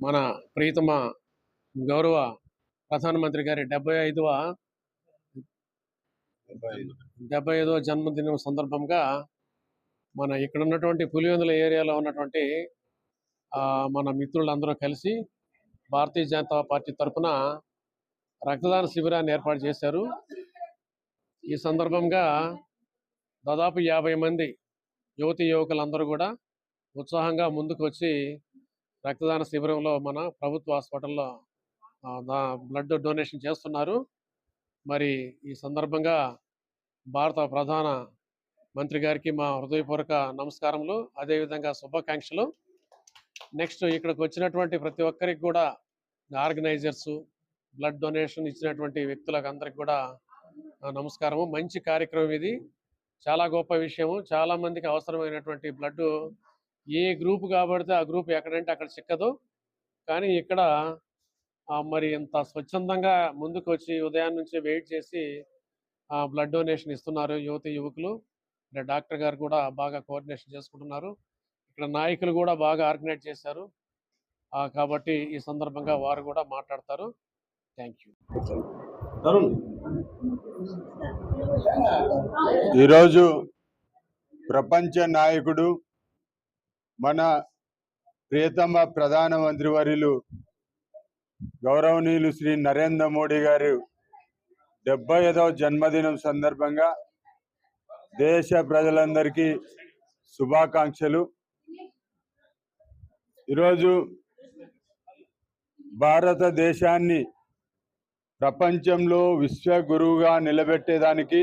మన ప్రీతమ గౌరవ ప్రధానమంత్రి గారి డెబ్బై ఐదవ డెబ్బై ఐదవ జన్మదినం సందర్భంగా మన ఇక్కడ ఉన్నటువంటి పులివెందుల ఏరియాలో ఉన్నటువంటి మన మిత్రులందరూ కలిసి భారతీయ జనతా పార్టీ తరఫున రక్తదాన శిబిరాన్ని ఏర్పాటు చేశారు. ఈ సందర్భంగా దాదాపు యాభై మంది యువతి యువకులందరూ కూడా ఉత్సాహంగా ముందుకు వచ్చి రక్తదాన శిబిరంలో మన ప్రభుత్వ హాస్పిటల్లో దా- బ్లడ్ డొనేషన్ చేస్తున్నారు. మరి ఈ సందర్భంగా భారత ప్రధాన మంత్రి గారికి మా హృదయపూర్వక నమస్కారములు. అదేవిధంగా శుభాకాంక్షలు. నెక్స్ట్ ఇక్కడికి వచ్చినటువంటి ప్రతి ఒక్కరికి కూడా ఆర్గనైజర్స్ బ్లడ్ డొనేషన్ ఇచ్చినటువంటి వ్యక్తులకు అందరికి కూడా నమస్కారము. మంచి కార్యక్రమం ఇది. చాలా గొప్ప విషయము. చాలామందికి అవసరమైనటువంటి బ్లడ్ ఏ గ్రూప్ కాబడితే ఆ గ్రూప్ ఎక్కడంటే అక్కడ చిక్కదు. కానీ ఇక్కడ మరి ఇంత స్వచ్ఛందంగా ముందుకు వచ్చి ఉదయం నుంచి వెయిట్ చేసి బ్లడ్ డొనేషన్ ఇస్తున్నారు యువతి యువకులు. ఇక్కడ డాక్టర్ గారు కూడా బాగా కోఆర్డినేషన్ చేసుకుంటున్నారు. ఇక్కడ నాయకులు కూడా బాగా ఆర్గనైజ్ చేశారు. ఆ, కాబట్టి ఈ సందర్భంగా వారు కూడా మాట్లాడతారు. Thank you. తరుణ్. ఈరోజు ప్రపంచ నాయకుడు మన ప్రియతమ ప్రధానమంత్రి వర్యులు గౌరవనీయులు శ్రీ నరేంద్ర మోడీ గారు డెబ్బై ఐదవ జన్మదినం సందర్భంగా దేశ ప్రజలందరికీ శుభాకాంక్షలు. ఈరోజు భారతదేశాన్ని ప్రపంచంలో విశ్వగురువుగా నిలబెట్టేదానికి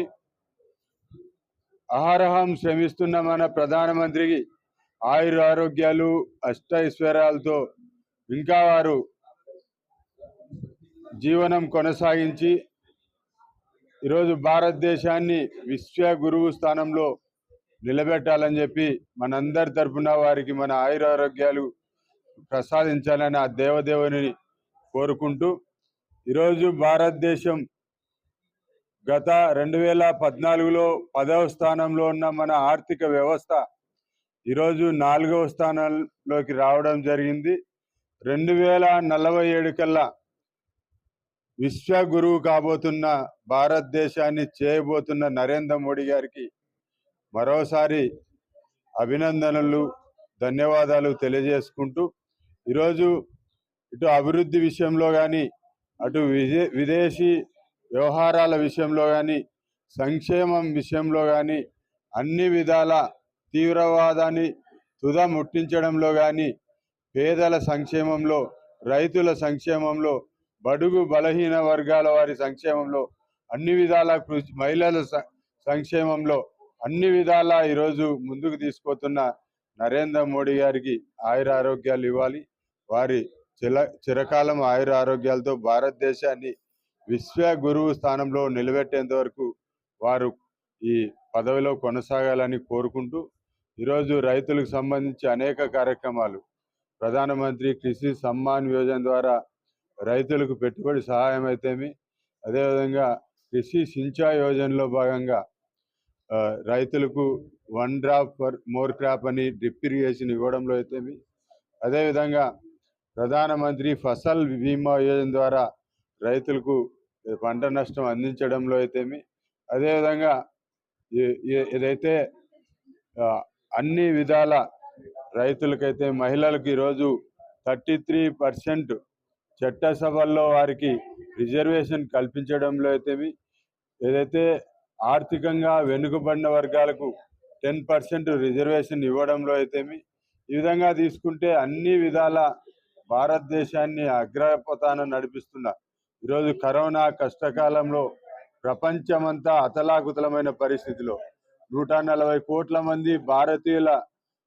అహరహం శ్రమిస్తున్న మన ప్రధానమంత్రికి ఆయుర ఆరోగ్యాలు అష్ట ఐశ్వర్యాలతో ఇంకా వారు జీవనం కొనసాగించి ఈరోజు భారతదేశాన్ని విశ్వ గురువు స్థానంలో నిలబెట్టాలని చెప్పి మనందరి తరఫున వారికి మన ఆయుర ఆరోగ్యాలు ప్రసాదించాలని ఆ దేవదేవుని కోరుకుంటూ ఈరోజు భారతదేశం గత రెండు వేల పద్నాలుగులో పదవ స్థానంలో ఉన్న మన ఆర్థిక వ్యవస్థ ఈరోజు నాలుగవ స్థానంలోకి రావడం జరిగింది. రెండు వేల నలభై ఏడు కల్లా విశ్వ గురువు కాబోతున్న భారతదేశాన్ని చేయబోతున్న నరేంద్ర మోడీ గారికి మరోసారి అభినందనలు ధన్యవాదాలు తెలియజేసుకుంటూ ఈరోజు ఇటు అభివృద్ధి విషయంలో కానీ అటు విదే విదేశీ వ్యవహారాల విషయంలో కానీ సంక్షేమం విషయంలో కానీ అన్ని విధాల తీవ్రవాదాన్ని తుద ముట్టించడంలో కానీ పేదల సంక్షేమంలో రైతుల సంక్షేమంలో బడుగు బలహీన వర్గాల వారి సంక్షేమంలో అన్ని విధాల కృషి మహిళల సంక్షేమంలో అన్ని విధాల ఈరోజు ముందుకు తీసుకుపోతున్న నరేంద్ర మోడీ గారికి ఆయుర ఆరోగ్యాలు ఇవ్వాలి. వారి చిల చిరకాలం ఆయుర ఆరోగ్యాలతో భారతదేశాన్ని విశ్వ గురువు స్థానంలో నిలబెట్టేంత వరకు వారు ఈ పదవిలో కొనసాగాలని కోరుకుంటూ ఈరోజు రైతులకు సంబంధించి అనేక కార్యక్రమాలు. ప్రధానమంత్రి కృషి సమ్మాన్ యోజన ద్వారా రైతులకు పెట్టుబడి సహాయం అయితేమి అదేవిధంగా కృషి సించా యోజనలో భాగంగా రైతులకు one drop for more crop అని డ్రిప్ ఇరిగేషన్ ఇవ్వడంలో అయితేమి అదేవిధంగా ప్రధానమంత్రి ఫసల్ బీమా యోజన ద్వారా రైతులకు పంట నష్టం అందించడంలో అయితేమి అదేవిధంగా ఏదైతే అన్ని విధాల రైతులకైతే మహిళలకు ఈరోజు థర్టీ త్రీ పర్సెంట్ చట్టసభల్లో వారికి రిజర్వేషన్ కల్పించడంలో అయితేమి ఏదైతే ఆర్థికంగా వెనుకబడిన వర్గాలకు టెన్ పర్సెంట్ రిజర్వేషన్ ఇవ్వడంలో అయితేమి ఈ విధంగా తీసుకుంటే అన్ని విధాల భారతదేశాన్ని అగ్రపథాన నడిపిస్తున్న ఈరోజు కరోనా కష్టకాలంలో ప్రపంచమంతా అతలాకుతలమైన పరిస్థితిలో నూట నలభై కోట్ల మంది భారతీయుల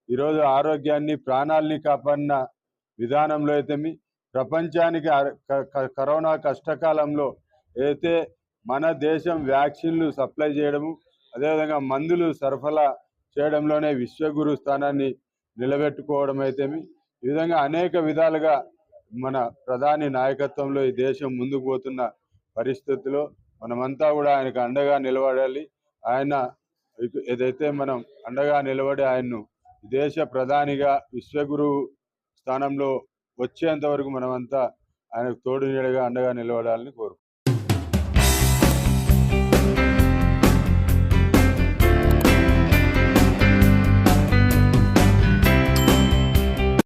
ఈరోజు ఆరోగ్యాన్ని ప్రాణాల్ని కాపాడిన విధానంలో అయితేమి ప్రపంచానికి కరోనా కష్టకాలంలో అయితే మన దేశం వ్యాక్సిన్లు సప్లై చేయడము అదేవిధంగా మందులు సరఫరా చేయడంలోనే విశ్వగురు స్థానాన్ని నిలబెట్టుకోవడం అయితే ఈ విధంగా అనేక విధాలుగా మన ప్రధాని నాయకత్వంలో ఈ దేశం ముందుకు పోతున్న పరిస్థితిలో మనమంతా కూడా ఆయనకు అండగా నిలబడాలి. ఆయన ఏదైతే మనం అండగా నిలబడి ఆయన్ను దేశ ప్రధానిగా విశ్వగురు స్థానంలో వచ్చేంత వరకు మనమంతా ఆయనకు తోడు నీడగా అండగా నిలబడాలని కోరు